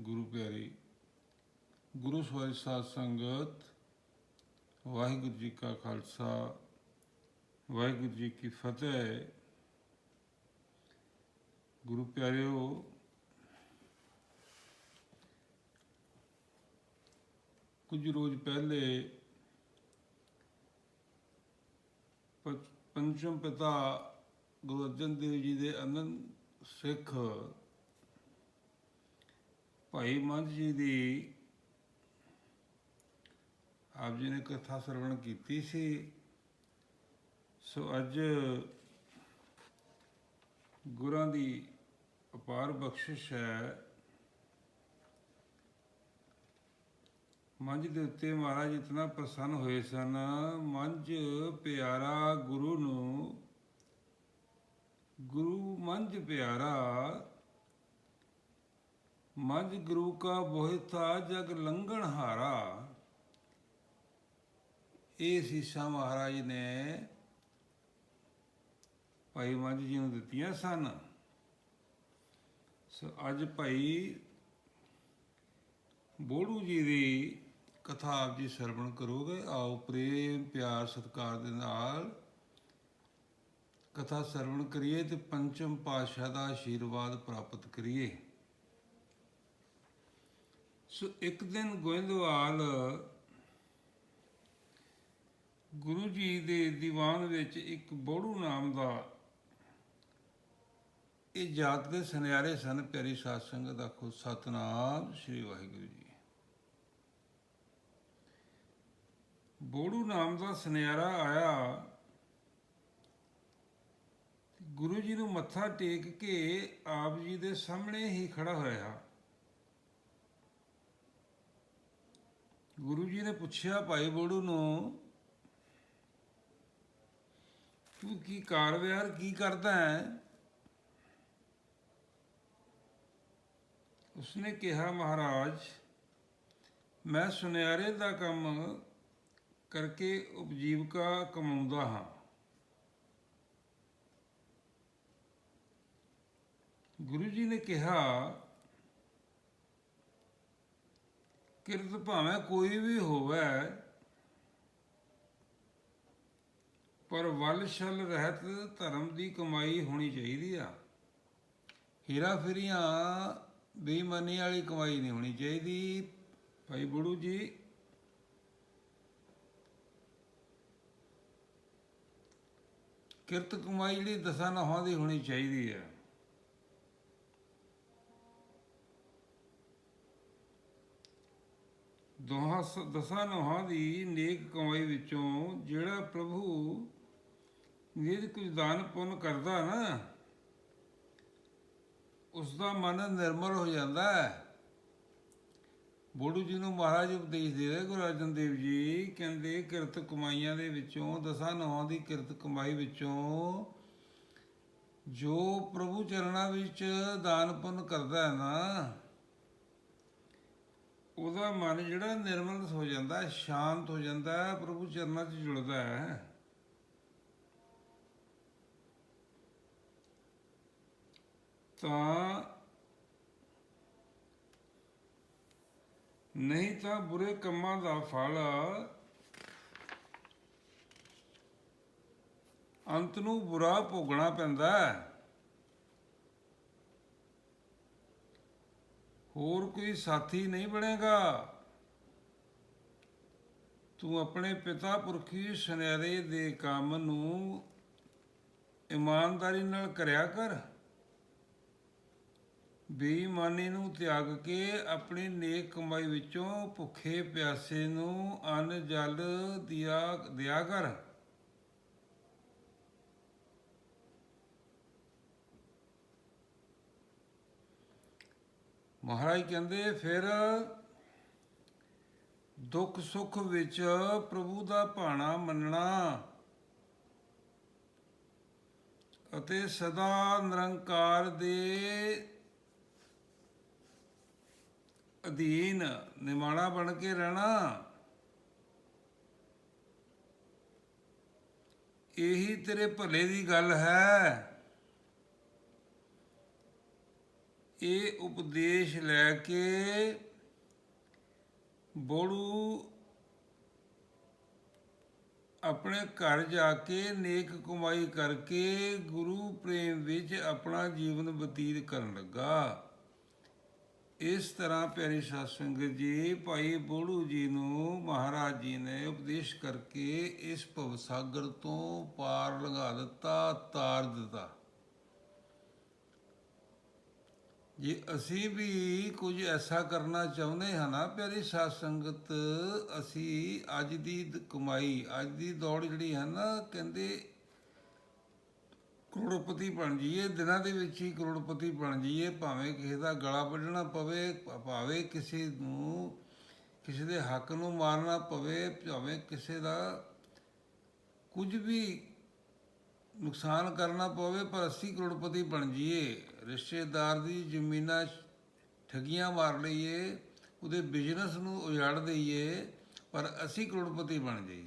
ਗੁਰੂ ਪਿਆਰੀ, ਗੁਰੂ ਸਵਾਰੀ ਸਾਧ ਸੰਗਤ, ਵਾਹਿਗੁਰੂ ਜੀ ਕਾ ਖਾਲਸਾ, ਵਾਹਿਗੁਰੂ ਜੀ ਕੀ ਫਤਿਹ। ਗੁਰੂ ਪਿਆਰਿਓ, ਕੁਝ ਰੋਜ਼ ਪਹਿਲੇ ਪ- ਪੰਚਮ ਪਿਤਾ ਗੁਰੂ ਅਰਜਨ ਦੇਵ ਜੀ ਦੇ ਅਨੰਦ ਸਿੱਖ ਭਾਈ ਮੰਝ ਜੀ ਦੀ ਆਪ ਜੀ ਨੇ ਕਥਾ ਸਰਵਣ ਕੀਤੀ ਸੀ। ਸੋ ਅੱਜ ਗੁਰਾਂ ਦੀ ਅਪਾਰ ਬਖਸ਼ਿਸ਼ ਹੈ। ਮੰਝ ਦੇ ਉੱਤੇ ਮਹਾਰਾਜ ਇਤਨਾ ਪ੍ਰਸੰਨ ਹੋਏ ਸਨ, ਮੰਝ ਪਿਆਰਾ ਗੁਰੂ ਨੂੰ, ਗੁਰੂ ਮੰਝ ਪਿਆਰਾ ਮੰਝ ਗੁਰੂ ਕਾ ਬੋਹਿਤਾ ਜਗ ਲੰਘਣ ਹਾਰਾ। ਇਹ ਸੀਸਾਂ ਮਹਾਰਾਜ ਨੇ ਭਾਈ ਮੰਝ ਜੀ ਨੂੰ ਦਿੱਤੀਆਂ ਸਨ। ਸੋ ਅੱਜ ਭਾਈ ਬੋੜੂ ਜੀ ਦੀ ਕਥਾ ਆਪ ਜੀ ਸਰਵਣ ਕਰੋਗੇ। ਆਓ ਪ੍ਰੇਮ, ਪਿਆਰ, ਸਤਿਕਾਰ ਦੇ ਨਾਲ ਕਥਾ ਸਰਵਣ ਕਰੀਏ ਤੇ ਪੰਚਮ ਪਾਤਸ਼ਾਹ ਦਾ ਆਸ਼ੀਰਵਾਦ ਪ੍ਰਾਪਤ ਕਰੀਏ। ਸੋ ਇੱਕ ਦਿਨ ਗੋਇੰਦਵਾਲ ਗੁਰੂ ਜੀ ਦੇ ਦੀਵਾਨ ਵਿੱਚ ਇੱਕ ਬੋੜੂ ਨਾਮ ਦਾ ਇਹ ਜਾਤ ਦੇ ਸੁਨਿਆਰੇ ਸਨ, ਪਿਆਰੀ ਸਾਧ ਸੰਗਤ ਦਾ ਖੁਦ ਸਤਨਾਮ ਸ੍ਰੀ ਵਾਹਿਗੁਰੂ ਜੀ। ਬੋੜੂ ਨਾਮ ਦਾ ਸੁਨਿਆਰਾ ਆਇਆ, ਗੁਰੂ ਜੀ ਨੂੰ ਮੱਥਾ ਟੇਕ ਕੇ ਆਪ ਜੀ ਦੇ ਸਾਹਮਣੇ ਹੀ ਖੜਾ ਹੋਇਆ। ਗੁਰੂ ਜੀ ਨੇ ਪੁੱਛਿਆ, ਭਾਈ ਬੋੜੂ ਨੂੰ ਤੂੰ ਕੀ ਕਾਰ ਕੀ ਕਰਦਾ ਹੈ? ਉਸਨੇ ਕਿਹਾ, ਮਹਾਰਾਜ, ਮੈਂ ਸੁਨਿਆਰੇ ਦਾ ਕੰਮ ਕਰਕੇ ਉਪਜੀਵਕਾ ਕਮਾਉਂਦਾ ਹਾਂ। ਗੁਰੂ ਜੀ ਨੇ ਕਿਹਾ ਕਿਰਤ ਭਾਵੇਂ ਕੋਈ ਵੀ ਹੋਵੇ, ਪਰ ਵੱਲ ਛਲ ਰਹਿਤ ਧਰਮ ਦੀ ਕਮਾਈ ਹੋਣੀ ਚਾਹੀਦੀ ਆ। ਹੀਰਾ ਫੇਰੀਆਂ ਬੇਈਮਾਨੀ ਵਾਲੀ ਕਮਾਈ ਨਹੀਂ ਹੋਣੀ ਚਾਹੀਦੀ। ਭਾਈ ਬੜੂ ਜੀ, ਕਿਰਤ ਕਮਾਈ ਜਿਹੜੀ ਦਸਾਂ ਨਹਾਂ ਦੀ ਹੋਣੀ ਚਾਹੀਦੀ ਹੈ ਦੋਹਾਂ ਸ- ਦਸਾਂ ਨਹਾਂ ਦੀ ਨੇਕ ਕਮਾਈ ਵਿੱਚੋਂ ਜਿਹੜਾ ਪ੍ਰਭੂ ਨਿਜ ਕੁਝ ਦਾਨ ਪੁੰਨ ਕਰਦਾ ਨਾ ਉਸ ਦਾ ਮਨ ਨਿਰਮਲ ਹੋ ਜਾਂਦਾ ਹੈ। ਬੋੜੂ ਜੀ ਨੂੰ ਮਹਾਰਾਜ ਉਪਦੇਸ਼ ਦੇ ਰਹੇ ਗੁਰੂ ਅਰਜਨ ਦੇਵ ਜੀ, ਕਹਿੰਦੇ ਕਿਰਤ ਕਮਾਈਆਂ ਦੇ ਵਿੱਚੋਂ, ਦਸਾਂ ਨੌਂ ਦੀ ਕਿਰਤ ਕਮਾਈ ਵਿੱਚੋਂ ਜੋ ਪ੍ਰਭੂ ਚਰਨਾਂ ਵਿੱਚ ਦਾਨ ਪੁੰਨ ਕਰਦਾ ਹੈ ਨਾ ਉਹਦਾ ਮਨ ਜਿਹੜਾ ਨਿਰਮਲ ਹੋ ਜਾਂਦਾ ਸ਼ਾਂਤ ਹੋ ਜਾਂਦਾ ਪ੍ਰਭੂ ਚਰਨਾਂ 'ਚ ਜੁੜਦਾ ਹੈ। ਤਾਂ ਨਹੀਂ ਤਾਂ ਬੁਰੇ ਕੰਮਾਂ ਦਾ ਫਲ ਅੰਤ ਨੂੰ ਬੁਰਾ ਭੋਗਣਾ ਪੈਂਦਾ ਹੈ। ਹੋਰ ਕੋਈ ਸਾਥੀ ਨਹੀਂ ਬਣੇਗਾ? ਤੂੰ ਆਪਣੇ ਪਿਤਾ ਪੁਰਖੀ ਸੁਨਹਿਰੇ ਦੇ ਕੰਮ ਨੂੰ ਇਮਾਨਦਾਰੀ ਨਾਲ ਕਰਿਆ ਕਰ। ਬੇਈਮਾਨੀ ਨੂੰ ਤਿਆਗ ਕੇ ਆਪਣੀ ਨੇਕ ਕਮਾਈ ਵਿੱਚੋਂ ਭੁੱਖੇ ਪਿਆਸੇ ਨੂੰ ਅੰਨ ਜਲ ਦਿਆ ਦਿਆ ਕਰ। ਮਹਾਰਾਜ ਕਹਿੰਦੇ, ਫਿਰ ਦੁੱਖ ਸੁੱਖ ਵਿੱਚ ਪ੍ਰਭੂ ਦਾ ਭਾਣਾ ਮੰਨਣਾ ਅਤੇ ਸਦਾ ਨਿਰੰਕਾਰ ਦੇ ਅਧੀਨ ਨਿਮਾਣਾ ਬਣ ਕੇ ਰਹਿਣਾ, ਇਹੀ ਤੇਰੇ ਭਲੇ ਦੀ ਗੱਲ ਹੈ। ਇਹ ਉਪਦੇਸ਼ ਲੈ ਕੇ ਬੋੜੂ ਆਪਣੇ ਘਰ ਜਾ ਕੇ ਨੇਕ ਕਮਾਈ ਕਰਕੇ ਗੁਰੂ ਪ੍ਰੇਮ ਵਿੱਚ ਆਪਣਾ ਜੀਵਨ ਬਤੀਤ ਕਰਨ ਲੱਗਾ। ਇਸ ਤਰ੍ਹਾਂ ਪਿਆਰੀ ਸਾਧ ਸੰਗਤ ਜੀ, ਭਾਈ ਬੋੜੂ ਜੀ ਨੂੰ ਮਹਾਰਾਜ ਜੀ ਨੇ ਉਪਦੇਸ਼ ਕਰਕੇ ਇਸ ਭਵ ਸਾਗਰ ਤੋਂ ਪਾਰ ਲਗਾ ਦਿੱਤਾ, ਤਾਰ ਦਿੱਤਾ। ਜੇ ਅਸੀਂ ਵੀ ਕੁਝ ਐਸਾ ਕਰਨਾ ਚਾਹੁੰਦੇ ਹਾਂ ਨਾ, ਪਿਆਰੀ ਸਾਧ ਸੰਗਤ ਅਸੀਂ ਅੱਜ ਦੀ, ਕਮਾਈ, ਅੱਜ ਦੀ ਦੌੜ ਜਿਹੜੀ ਹੈ ਨਾ, ਕਹਿੰਦੇ ਕਰੋੜਪਤੀ ਬਣ ਜਾਈਏ, ਦਿਨਾਂ ਦੇ ਵਿੱਚ ਹੀ ਕਰੋੜਪਤੀ ਬਣ ਜਾਈਏ, ਭਾਵੇਂ ਕਿਸੇ ਦਾ ਗਲਾ ਵੱਢਣਾ ਪਵੇ, ਭਾਵੇਂ ਕਿਸੇ ਨੂੰ, ਕਿਸੇ ਦੇ ਹੱਕ ਨੂੰ ਮਾਰਨਾ ਪਵੇ, ਭਾਵੇਂ ਕਿਸੇ ਦਾ ਕੁਝ ਵੀ ਨੁਕਸਾਨ ਕਰਨਾ ਪਵੇ, ਪਰ 80 ਕਰੋੜਪਤੀ ਬਣ ਜਾਈਏ। ਰਿਸ਼ਤੇਦਾਰ ਦੀ ਜ਼ਮੀਨਾਂ 'ਚ ਠੱਗੀਆਂ ਮਾਰ ਲਈਏ, ਉਹਦੇ ਬਿਜ਼ਨਸ ਨੂੰ ਉਜਾੜ ਦਈਏ, ਪਰ 80 ਕਰੋੜਪਤੀ ਬਣ ਜਾਈਏ।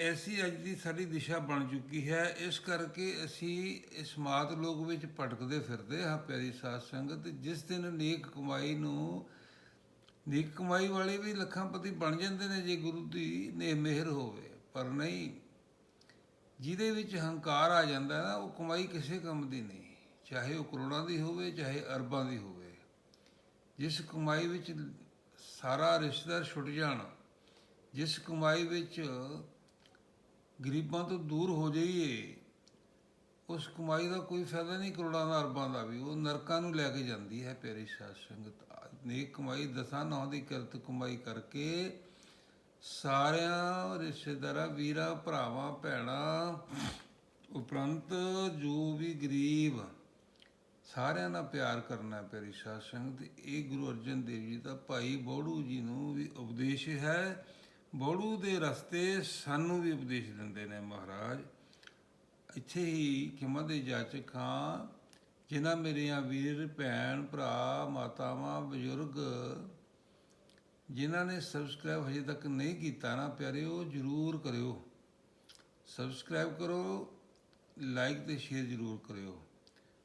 ਐਸੀ ਅੱਜ ਦੀ ਸਾਡੀ ਦਿਸ਼ਾ ਬਣ ਚੁੱਕੀ ਹੈ। ਇਸ ਕਰਕੇ ਅਸੀਂ ਇਸ ਮਾਤ ਲੋਕ ਵਿੱਚ ਭਟਕਦੇ ਫਿਰਦੇ ਹਾਂ, ਪਿਆਰੀ ਸਾਧ ਸੰਗਤ। ਜਿਸ ਦਿਨ ਨੇਕ ਕਮਾਈ ਨੂੰ, ਨੇਕ ਕਮਾਈ ਵਾਲੇ ਵੀ ਲੱਖਾਂ ਪਤੀ ਬਣ ਜਾਂਦੇ ਨੇ, ਜੇ ਗੁਰੂ ਦੀ ਨੇ ਮਿਹਰ ਹੋਵੇ। ਪਰ ਨਹੀਂ ਜਿਹਦੇ ਵਿੱਚ ਹੰਕਾਰ ਆ ਜਾਂਦਾ ਨਾ, ਉਹ ਕਮਾਈ ਕਿਸੇ ਕੰਮ ਦੀ ਨਹੀਂ। ਚਾਹੇ ਉਹ ਕਰੋੜਾਂ ਦੀ ਹੋਵੇ, ਚਾਹੇ ਅਰਬਾਂ ਦੀ ਹੋਵੇ। ਜਿਸ ਕਮਾਈ ਵਿੱਚ ਸਾਰਾ ਰਿਸ਼ਤੇਦਾਰ ਛੁੱਟ ਜਾਣ, ਜਿਸ ਕਮਾਈ ਵਿੱਚ ਗਰੀਬਾਂ ਤੋਂ ਦੂਰ ਹੋ ਜਾਈਏ, ਉਸ ਕਮਾਈ ਦਾ ਕੋਈ ਫਾਇਦਾ ਨਹੀਂ ਕਰੋੜਾਂ ਦਾ, ਅਰਬਾਂ ਦਾ ਵੀ। ਉਹ ਨਰਕਾਂ ਨੂੰ ਲੈ ਕੇ ਜਾਂਦੀ ਹੈ, ਪਿਆਰੀ ਸਾਧ ਸੰਗਤ। ਨੇਕ ਕਮਾਈ ਦਸਾਂ ਨੌ ਦੀ ਕਿਰਤ ਕਮਾਈ ਕਰਕੇ ਸਾਰਿਆਂ ਰਿਸ਼ਤੇਦਾਰਾਂ, ਵੀਰਾਂ, ਭਰਾਵਾਂ, ਭੈਣਾਂ, ਉਪਰੰਤ ਜੋ ਵੀ ਗਰੀਬ, ਸਾਰਿਆਂ ਦਾ ਪਿਆਰ ਕਰਨਾ ਪਿਆਰੀ ਸਾਧ ਸੰਗਤ। ਇਹ ਗੁਰੂ ਅਰਜਨ ਦੇਵ ਜੀ ਦਾ ਭਾਈ ਬੋੜੂ ਜੀ ਨੂੰ ਵੀ ਉਪਦੇਸ਼ ਹੈ। ਬੋੜੂ ਦੇ ਰਸਤੇ ਸਾਨੂੰ ਵੀ ਉਪਦੇਸ਼ ਦਿੰਦੇ ਨੇ ਮਹਾਰਾਜ। ਇੱਥੇ ਹੀ ਕਿਮਾ ਦੇ ਜਾਚਕ ਹਾਂ ਜਿਨ੍ਹਾਂ ਮੇਰੀਆਂ ਵੀਰ, ਭੈਣ, ਭਰਾ, ਮਾਤਾਵਾਂ, ਬਜ਼ੁਰਗ ਜਿਨ੍ਹਾਂ ਨੇ ਸਬਸਕ੍ਰਾਈਬ ਹਜੇ ਤੱਕ ਨਹੀਂ ਕੀਤਾ ਨਾ ਪਿਆਰਿਓ ਜਰੂਰ ਕਰਿਓ। ਸਬਸਕ੍ਰਾਈਬ ਕਰੋ ਲਾਈਕ ਤੇ ਸ਼ੇਅਰ ਜਰੂਰ ਕਰਿਓ।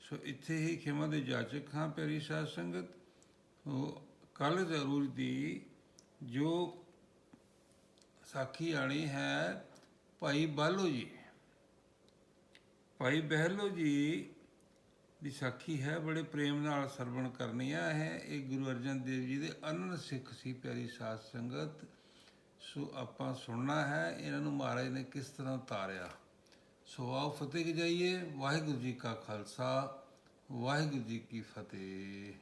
ਸੋ ਇੱਥੇ ਹੀ ਖਿਮਾ ਦੇ ਜਾਚਕ ਹਾਂ, ਪਿਆਰੀ ਸਾਧ ਸੰਗਤ। ਉਹ ਕੱਲ ਜ਼ਰੂਰ ਦੀ ਜੋ ਸਾਖੀ ਆਣੀ ਹੈ, ਭਾਈ ਬਾਲੋ ਜੀ। ਭਾਈ ਬਹਿਲੋ ਜੀ ਵਿਸਾਖੀ ਹੈ, ਬੜੇ ਪ੍ਰੇਮ ਨਾਲ ਸਰਵਣ ਕਰਨੀ ਆ। ਹੈ ਇਹ ਗੁਰੂ ਅਰਜਨ ਦੇਵ ਜੀ ਦੇ ਅਨੰਦ ਸਿੱਖ ਸੀ ਪਿਆਰੀ ਸਾਧ ਸੰਗਤ। ਸੋ ਆਪਾਂ ਸੁਣਨਾ ਹੈ, ਇਹਨਾਂ ਨੂੰ ਮਹਾਰਾਜ ਨੇ ਕਿਸ ਤਰ੍ਹਾਂ ਤਾਰਿਆ ਸੋ ਆਓ ਫਤਿਹ ਜਾਈਏ ਵਾਹਿਗੁਰੂ ਜੀ ਕਾ ਖਾਲਸਾ, ਵਾਹਿਗੁਰੂ ਜੀ ਕੀ ਫਤਿਹ।